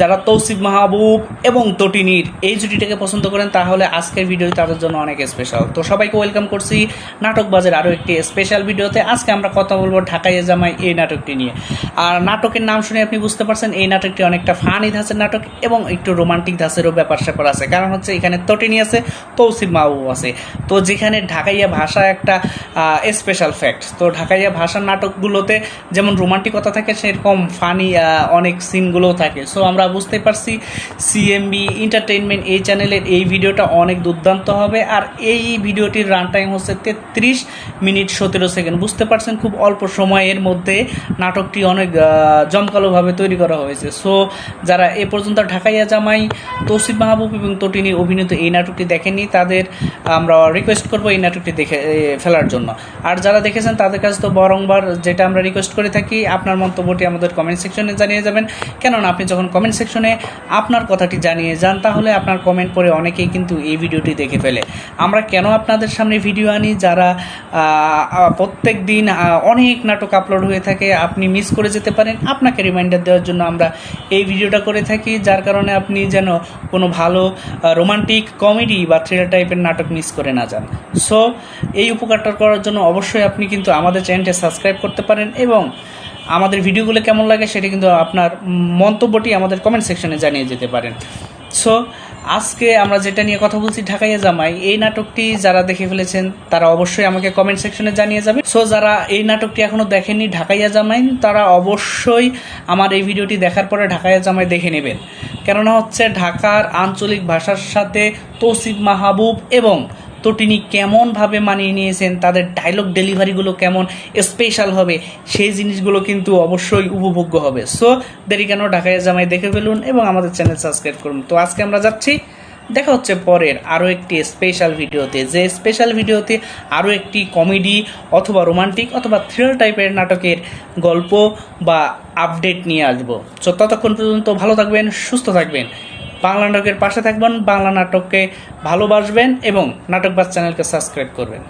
যারা তৌসিফ মাহবুব এবং তটিনীর এই জুটিটাকে পছন্দ করেন, তাহলে আজকের ভিডিও তাদের জন্য অনেক স্পেশাল তো সবাইকে ওয়েলকাম করছি নাটক বাজার আরও একটি স্পেশাল ভিডিওতে। আজকে আমরা কথা বলব ঢাকাইয়ে জামাই এই নাটকটি নিয়ে। আর নাটকের নাম শুনে আপনি বুঝতে পারছেন, এই নাটকটি অনেকটা ফানি ধাঁচের নাটক এবং একটু রোমান্টিক ধাঁচেরও ব্যাপার স্যাপার আছে। কারণ হচ্ছে এখানে তটিনী আছে, তৌসিফ মাহবুব আছে। তো যেখানে ঢাকাইয়া ভাষা একটা স্পেশাল ফ্যাক্ট তো ঢাকাইয়া ভাষার নাটকগুলোতে যেমন রোমান্টিকতা থাকে, সেরকম ফানি অনেক সিনগুলোও থাকে। সো আমরা বুঝতে পারছি। সিএমবি এন্টারটেইনমেন্ট এই চ্যানেলের এই ভিডিওটা অনেক দুর্দান্ত হবে। আর এই ভিডিওটির রান টাইম হচ্ছে তেত্রিশ মিনিট সতেরো সেকেন্ড। বুঝতে পারছেন খুব অল্প সময়ের মধ্যে নাটকটি অনেক জমকালোভাবে তৈরি করা হয়েছে। সো যারা এ পর্যন্ত ঢাকাইয়া জামাই, তৌসিফ মাহবুব এবং তটিনী অভিনীত এই নাটকটি দেখেননি, তাদের আমরা রিকোয়েস্ট করব এই নাটকটি দেখে ফেলার জন্য। আর যারা দেখেছেন, তাদের কাছে তো বরংবার যেটা আমরা রিকোয়েস্ট করে থাকি, আপনার মন্তব্যটি আমাদের কমেন্ট সেকশনে জানিয়ে যাবেন। কেননা, আপনি যখন কমেন্ট সেকশনে আপনার কথাটি জানিয়ে যান, তাহলে আপনার কমেন্ট পড়ে অনেকেই কিন্তু এই ভিডিওটি দেখে ফেলে। আমরা কেন আপনাদের সামনে ভিডিও আনি? যারা প্রত্যেক দিন অনেক নাটক আপলোড হয়ে থাকে, আপনি মিস করে যেতে পারেন। আপনাকে রিমাইন্ডার দেওয়ার জন্য আমরা এই ভিডিওটা করে থাকি, যার কারণে আপনি যেন কোনো ভালো রোমান্টিক কমেডি বা থ্রিলার টাইপের নাটক মিস করে না যান। সো এই উপকারটা করার জন্য অবশ্যই আপনি কিন্তু আমাদের চ্যানেলটি সাবস্ক্রাইব করতে পারেন এবং আমাদের ভিডিওগুলো কেমন লাগে সেটা কিন্তু আপনার মন্তব্যটি আমাদের কমেন্ট সেকশনে জানিয়ে যেতে পারেন। সো আজকে আমরা যেটা নিয়ে কথা বলছি ঢাকাইয়া জামাই, এই নাটকটি যারা দেখে ফেলেছেন তারা অবশ্যই আমাকে কমেন্ট সেকশনে জানিয়ে যাবে সো যারা এই নাটকটি এখনও দেখেননি ঢাকাইয়া জামাই, তারা অবশ্যই আমার এই ভিডিওটি দেখার পরে ঢাকাইয়া জামাই দেখে নেবেন। কেননা হচ্ছে ঢাকার আঞ্চলিক ভাষার সাথে তৌসিফ মাহবুব এবং তটিনী কেমনভাবে মানিয়ে নিয়েছেন, তাদের ডায়লগ ডেলিভারিগুলো কেমন স্পেশাল হবে, সেই জিনিসগুলো কিন্তু অবশ্যই উপভোগ্য হবে। সো দেরি কেন ঢাকায় জামাই দেখে ফেলুন এবং আমাদের চ্যানেল সাবস্ক্রাইব করুন। তো আজকে আমরা যাচ্ছি, দেখা হচ্ছে পরের আরও একটি স্পেশাল ভিডিওতে। যে স্পেশাল ভিডিওতে আরও একটি কমেডি অথবা রোমান্টিক অথবা থ্রিলার টাইপের নাটকের গল্প বা আপডেট নিয়ে আসব। তো ততক্ষণ পর্যন্ত ভালো থাকবেন, সুস্থ থাকবেন। বাংলা নাটকের পাশে থাকবেন বাংলা নাটককে ভালোবাসবেন এবং নাটক নাটকবাজ চ্যানেলকে সাবস্ক্রাইব করবেন।